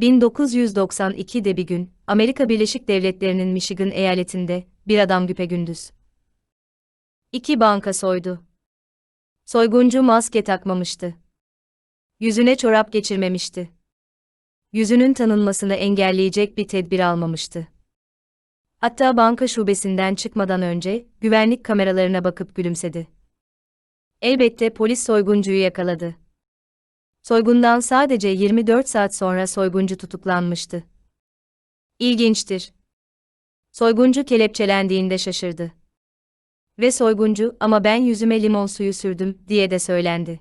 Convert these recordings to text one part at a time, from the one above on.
1992'de bir gün, Amerika Birleşik Devletleri'nin Michigan eyaletinde, bir adam güpegündüz. İki banka soydu. Soyguncu maske takmamıştı. Yüzüne çorap geçirmemişti. Yüzünün tanınmasını engelleyecek bir tedbir almamıştı. Hatta banka şubesinden çıkmadan önce, güvenlik kameralarına bakıp gülümsedi. Elbette polis soyguncuyu yakaladı. Soygundan sadece 24 saat sonra soyguncu tutuklanmıştı. İlginçtir. Soyguncu kelepçelendiğinde şaşırdı. Ve soyguncu ama ben yüzüme limon suyu sürdüm diye de söylendi.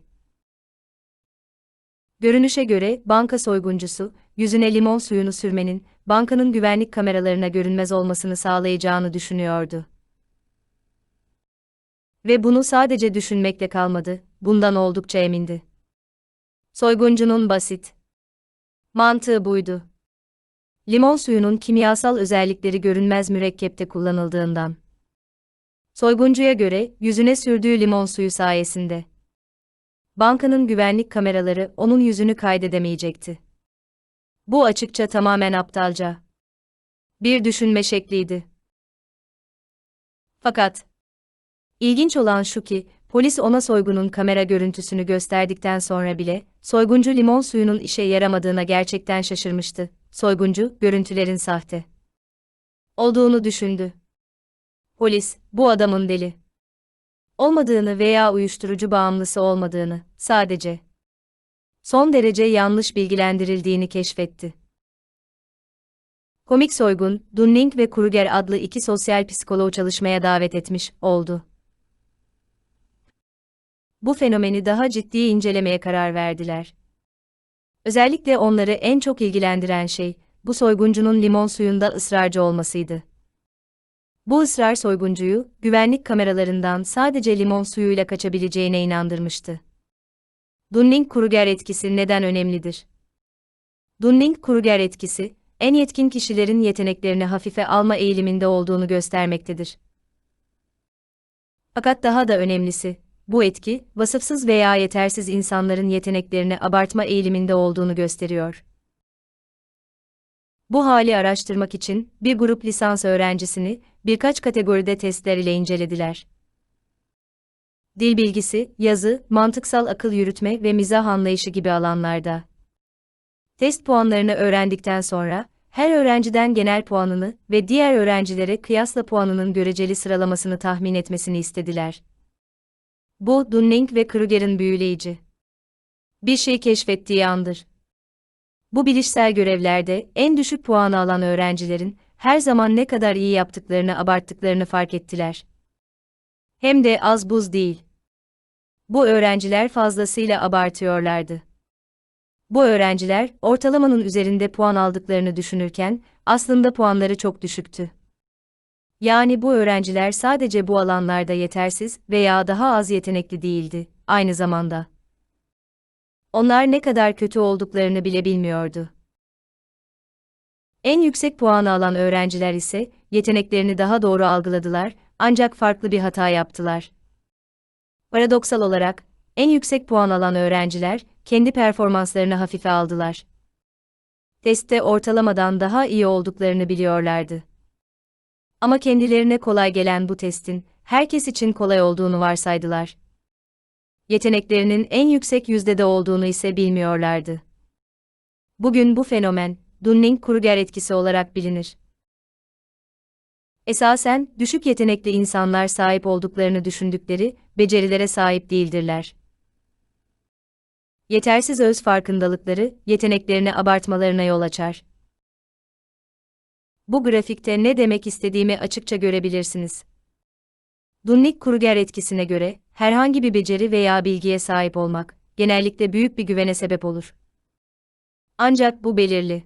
Görünüşe göre banka soyguncusu yüzüne limon suyunu sürmenin bankanın güvenlik kameralarına görünmez olmasını sağlayacağını düşünüyordu. Ve bunu sadece düşünmekle kalmadı, bundan oldukça emindi. Soyguncunun basit mantığı buydu. Limon suyunun kimyasal özellikleri görünmez mürekkepte kullanıldığından. Soyguncuya göre yüzüne sürdüğü limon suyu sayesinde bankanın güvenlik kameraları onun yüzünü kaydedemeyecekti. Bu açıkça tamamen aptalca bir düşünme şekliydi. Fakat ilginç olan şu ki polis ona soygunun kamera görüntüsünü gösterdikten sonra bile soyguncu limon suyunun işe yaramadığına gerçekten şaşırmıştı. Soyguncu görüntülerin sahte olduğunu düşündü. Polis, bu adamın deli olmadığını veya uyuşturucu bağımlısı olmadığını, sadece son derece yanlış bilgilendirildiğini keşfetti. Komik soygun, Dunning ve Kruger adlı iki sosyal psikoloğu çalışmaya davet etmiş oldu. Bu fenomeni daha ciddi incelemeye karar verdiler. Özellikle onları en çok ilgilendiren şey, bu soyguncunun limon suyunda ısrarcı olmasıydı. Bu ısrar soyguncuyu, güvenlik kameralarından sadece limon suyuyla kaçabileceğine inandırmıştı. Dunning-Kruger etkisi neden önemlidir? Dunning-Kruger etkisi, en yetkin kişilerin yeteneklerini hafife alma eğiliminde olduğunu göstermektedir. Fakat daha da önemlisi, bu etki, vasıfsız veya yetersiz insanların yeteneklerini abartma eğiliminde olduğunu gösteriyor. Bu hali araştırmak için bir grup lisans öğrencisini birkaç kategoride testler ile incelediler. Dil bilgisi, yazı, mantıksal akıl yürütme ve mizah anlayışı gibi alanlarda. Test puanlarını öğrendikten sonra her öğrenciden genel puanını ve diğer öğrencilere kıyasla puanının göreceli sıralamasını tahmin etmesini istediler. Bu Dunning ve Kruger'in büyüleyici bir şey keşfettiği andır. Bu bilişsel görevlerde en düşük puanı alan öğrencilerin her zaman ne kadar iyi yaptıklarını abarttıklarını fark ettiler. Hem de az buz değil. Bu öğrenciler fazlasıyla abartıyorlardı. Bu öğrenciler ortalamanın üzerinde puan aldıklarını düşünürken aslında puanları çok düşüktü. Yani bu öğrenciler sadece bu alanlarda yetersiz veya daha az yetenekli değildi, aynı zamanda. Onlar ne kadar kötü olduklarını bile bilmiyordu. En yüksek puanı alan öğrenciler ise yeteneklerini daha doğru algıladılar ancak farklı bir hata yaptılar. Paradoksal olarak en yüksek puan alan öğrenciler kendi performanslarını hafife aldılar. Testte ortalamadan daha iyi olduklarını biliyorlardı. Ama kendilerine kolay gelen bu testin herkes için kolay olduğunu varsaydılar. Yeteneklerinin en yüksek yüzdede olduğunu ise bilmiyorlardı. Bugün bu fenomen Dunning-Kruger etkisi olarak bilinir. Esasen düşük yetenekli insanlar sahip olduklarını düşündükleri becerilere sahip değildirler. Yetersiz öz farkındalıkları yeteneklerini abartmalarına yol açar. Bu grafikte ne demek istediğimi açıkça görebilirsiniz. Dunning-Kruger etkisine göre herhangi bir beceri veya bilgiye sahip olmak genellikle büyük bir güvene sebep olur. Ancak bu belirli.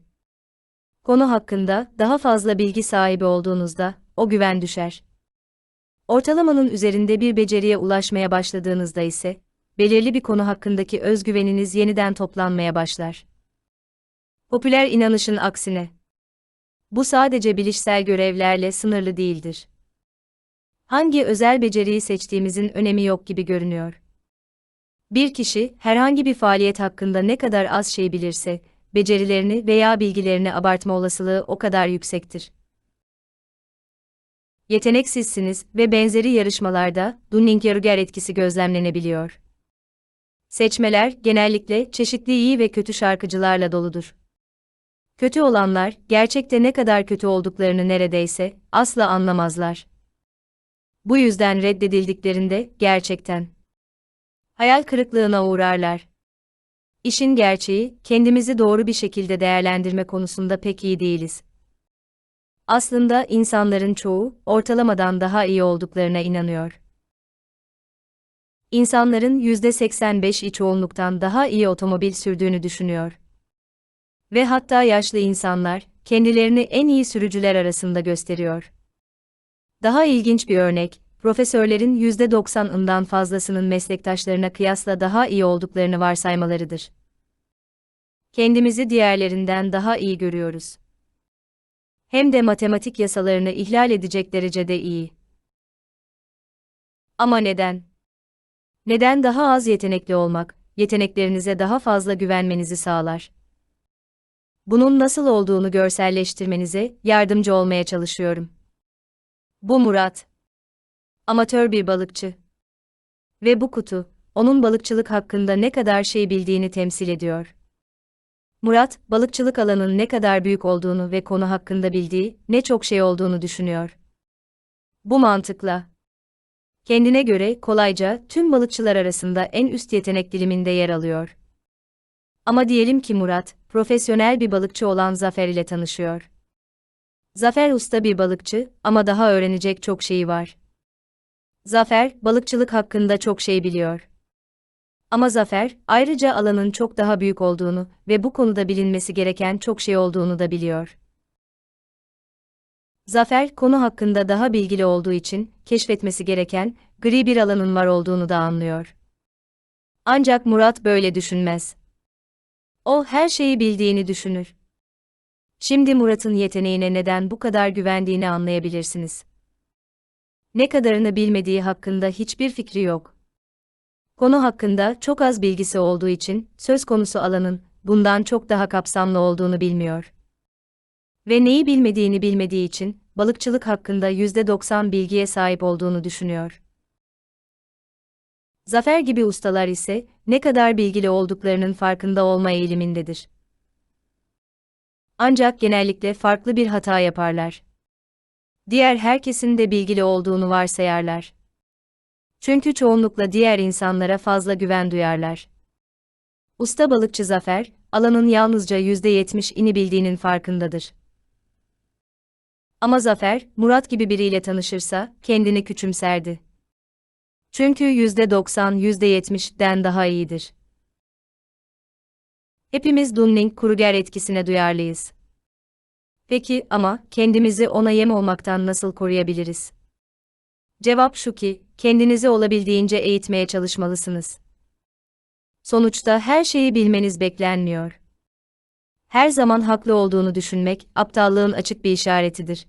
Konu hakkında daha fazla bilgi sahibi olduğunuzda o güven düşer. Ortalamanın üzerinde bir beceriye ulaşmaya başladığınızda ise belirli bir konu hakkındaki özgüveniniz yeniden toplanmaya başlar. Popüler inanışın aksine bu sadece bilişsel görevlerle sınırlı değildir. Hangi özel beceriyi seçtiğimizin önemi yok gibi görünüyor. Bir kişi herhangi bir faaliyet hakkında ne kadar az şey bilirse, becerilerini veya bilgilerini abartma olasılığı o kadar yüksektir. Yeteneksizsiniz ve benzeri yarışmalarda Dunning-Kruger etkisi gözlemlenebiliyor. Seçmeler genellikle çeşitli iyi ve kötü şarkıcılarla doludur. Kötü olanlar gerçekte ne kadar kötü olduklarını neredeyse asla anlamazlar. Bu yüzden reddedildiklerinde gerçekten hayal kırıklığına uğrarlar. İşin gerçeği, kendimizi doğru bir şekilde değerlendirme konusunda pek iyi değiliz. Aslında insanların çoğu ortalamadan daha iyi olduklarına inanıyor. İnsanların %85'i çoğunluktan daha iyi otomobil sürdüğünü düşünüyor. Ve hatta yaşlı insanlar kendilerini en iyi sürücüler arasında gösteriyor. Daha ilginç bir örnek, profesörlerin %90'ından fazlasının meslektaşlarına kıyasla daha iyi olduklarını varsaymalarıdır. Kendimizi diğerlerinden daha iyi görüyoruz. Hem de matematik yasalarını ihlal edecek derecede iyi. Ama neden? Neden daha az yetenekli olmak, yeteneklerinize daha fazla güvenmenizi sağlar? Bunun nasıl olduğunu görselleştirmenize yardımcı olmaya çalışıyorum. Bu Murat. Amatör bir balıkçı. Ve bu kutu, onun balıkçılık hakkında ne kadar şey bildiğini temsil ediyor. Murat, balıkçılık alanının ne kadar büyük olduğunu ve konu hakkında bildiği ne çok şey olduğunu düşünüyor. Bu mantıkla, kendine göre kolayca tüm balıkçılar arasında en üst yetenek diliminde yer alıyor. Ama diyelim ki Murat, profesyonel bir balıkçı olan Zafer ile tanışıyor. Zafer usta bir balıkçı ama daha öğrenecek çok şeyi var. Zafer, balıkçılık hakkında çok şey biliyor. Ama Zafer, ayrıca alanın çok daha büyük olduğunu ve bu konuda bilinmesi gereken çok şey olduğunu da biliyor. Zafer, konu hakkında daha bilgili olduğu için, keşfetmesi gereken, gri bir alanın var olduğunu da anlıyor. Ancak Murat böyle düşünmez. O, her şeyi bildiğini düşünür. Şimdi Murat'ın yeteneğine neden bu kadar güvendiğini anlayabilirsiniz. Ne kadarını bilmediği hakkında hiçbir fikri yok. Konu hakkında çok az bilgisi olduğu için, söz konusu alanın, bundan çok daha kapsamlı olduğunu bilmiyor. Ve neyi bilmediğini bilmediği için, balıkçılık hakkında %90 bilgiye sahip olduğunu düşünüyor. Zafer gibi ustalar ise, ne kadar bilgili olduklarının farkında olma eğilimindedir. Ancak genellikle farklı bir hata yaparlar. Diğer herkesin de bilgili olduğunu varsayarlar. Çünkü çoğunlukla diğer insanlara fazla güven duyarlar. Usta balıkçı Zafer, alanın yalnızca %70 ini bildiğinin farkındadır. Ama Zafer, Murat gibi biriyle tanışırsa, kendini küçümserdi. Çünkü %90, %70'den daha iyidir. Hepimiz Dunning-Kruger etkisine duyarlıyız. Peki ama kendimizi ona yem olmaktan nasıl koruyabiliriz? Cevap şu ki, kendinizi olabildiğince eğitmeye çalışmalısınız. Sonuçta her şeyi bilmeniz beklenmiyor. Her zaman haklı olduğunu düşünmek, aptallığın açık bir işaretidir.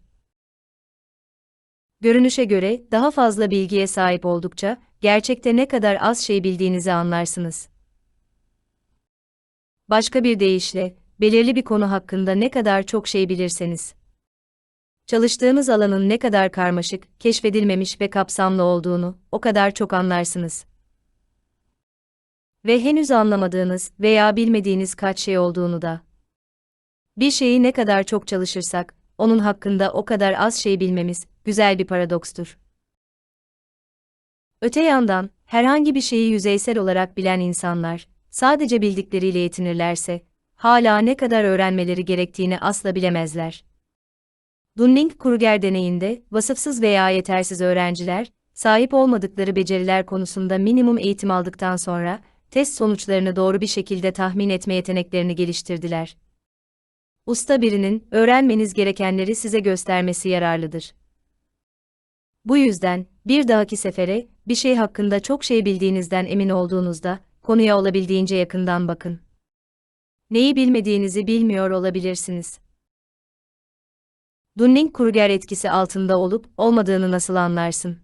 Görünüşe göre daha fazla bilgiye sahip oldukça, gerçekte ne kadar az şey bildiğinizi anlarsınız. Başka bir deyişle, belirli bir konu hakkında ne kadar çok şey bilirseniz, çalıştığınız alanın ne kadar karmaşık, keşfedilmemiş ve kapsamlı olduğunu o kadar çok anlarsınız. Ve henüz anlamadığınız veya bilmediğiniz kaç şey olduğunu da. Bir şeyi ne kadar çok çalışırsak, onun hakkında o kadar az şey bilmemiz, güzel bir paradokstur. Öte yandan, herhangi bir şeyi yüzeysel olarak bilen insanlar, sadece bildikleriyle yetinirlerse, hala ne kadar öğrenmeleri gerektiğini asla bilemezler. Dunning-Kruger deneyinde, vasıfsız veya yetersiz öğrenciler, sahip olmadıkları beceriler konusunda minimum eğitim aldıktan sonra, test sonuçlarını doğru bir şekilde tahmin etme yeteneklerini geliştirdiler. Usta birinin, öğrenmeniz gerekenleri size göstermesi yararlıdır. Bu yüzden, bir dahaki sefere, bir şey hakkında çok şey bildiğinizden emin olduğunuzda, konuya olabildiğince yakından bakın. Neyi bilmediğinizi bilmiyor olabilirsiniz. Dunning-Kruger etkisi altında olup olmadığını nasıl anlarsın?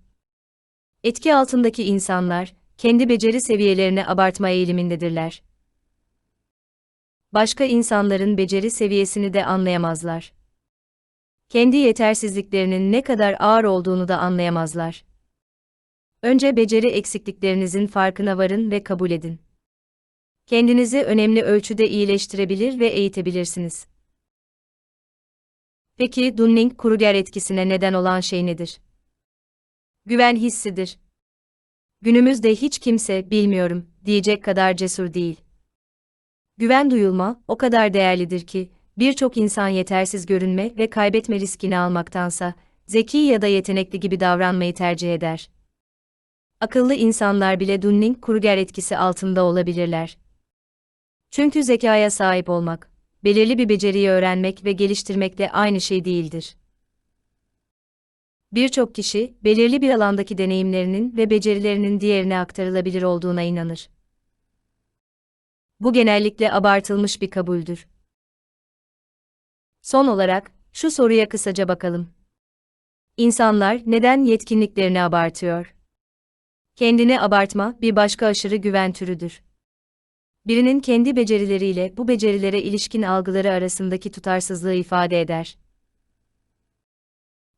Etki altındaki insanlar, kendi beceri seviyelerini abartma eğilimindedirler. Başka insanların beceri seviyesini de anlayamazlar. Kendi yetersizliklerinin ne kadar ağır olduğunu da anlayamazlar. Önce beceri eksikliklerinizin farkına varın ve kabul edin. Kendinizi önemli ölçüde iyileştirebilir ve eğitebilirsiniz. Peki Dunning-Kruger etkisine neden olan şey nedir? Güven hissidir. Günümüzde hiç kimse bilmiyorum diyecek kadar cesur değil. Güven duyulma o kadar değerlidir ki birçok insan yetersiz görünme ve kaybetme riskini almaktansa zeki ya da yetenekli gibi davranmayı tercih eder. Akıllı insanlar bile Dunning-Kruger etkisi altında olabilirler. Çünkü zekaya sahip olmak, belirli bir beceriyi öğrenmek ve geliştirmekle aynı şey değildir. Birçok kişi, belirli bir alandaki deneyimlerinin ve becerilerinin diğerine aktarılabilir olduğuna inanır. Bu genellikle abartılmış bir kabuldür. Son olarak, şu soruya kısaca bakalım. İnsanlar neden yetkinliklerini abartıyor? Kendini abartma bir başka aşırı güven türüdür. Birinin kendi becerileriyle bu becerilere ilişkin algıları arasındaki tutarsızlığı ifade eder.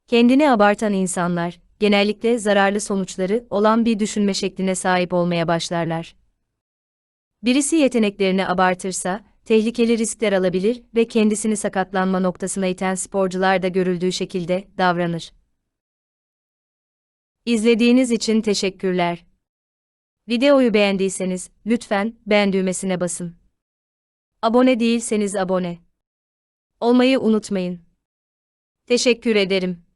Kendini abartan insanlar, genellikle zararlı sonuçları olan bir düşünme şekline sahip olmaya başlarlar. Birisi yeteneklerini abartırsa, tehlikeli riskler alabilir ve kendisini sakatlanma noktasına iten sporcular da görüldüğü şekilde davranır. İzlediğiniz için teşekkürler. Videoyu beğendiyseniz lütfen beğen düğmesine basın. Abone değilseniz abone olmayı unutmayın. Teşekkür ederim.